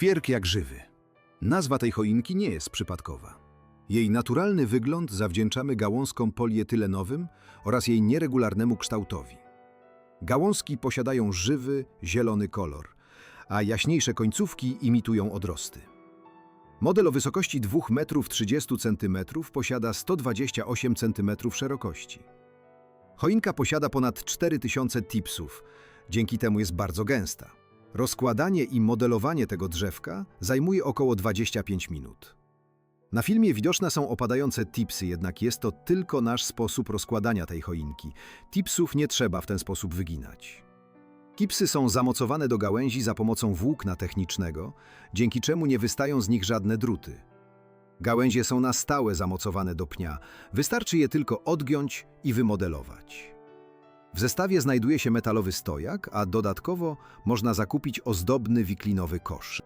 Ćwierk jak żywy. Nazwa tej choinki nie jest przypadkowa. Jej naturalny wygląd zawdzięczamy gałązkom polietylenowym oraz jej nieregularnemu kształtowi. Gałązki posiadają żywy, zielony kolor, a jaśniejsze końcówki imitują odrosty. Model o wysokości 2,30 m posiada 128 cm szerokości. Choinka posiada ponad 4000 tipsów, dzięki temu jest bardzo gęsta. Rozkładanie i modelowanie tego drzewka zajmuje około 25 minut. Na filmie widoczne są opadające tipsy, jednak jest to tylko nasz sposób rozkładania tej choinki. Tipsów nie trzeba w ten sposób wyginać. Kipsy są zamocowane do gałęzi za pomocą włókna technicznego, dzięki czemu nie wystają z nich żadne druty. Gałęzie są na stałe zamocowane do pnia, wystarczy je tylko odgiąć i wymodelować. W zestawie znajduje się metalowy stojak, a dodatkowo można zakupić ozdobny wiklinowy kosz.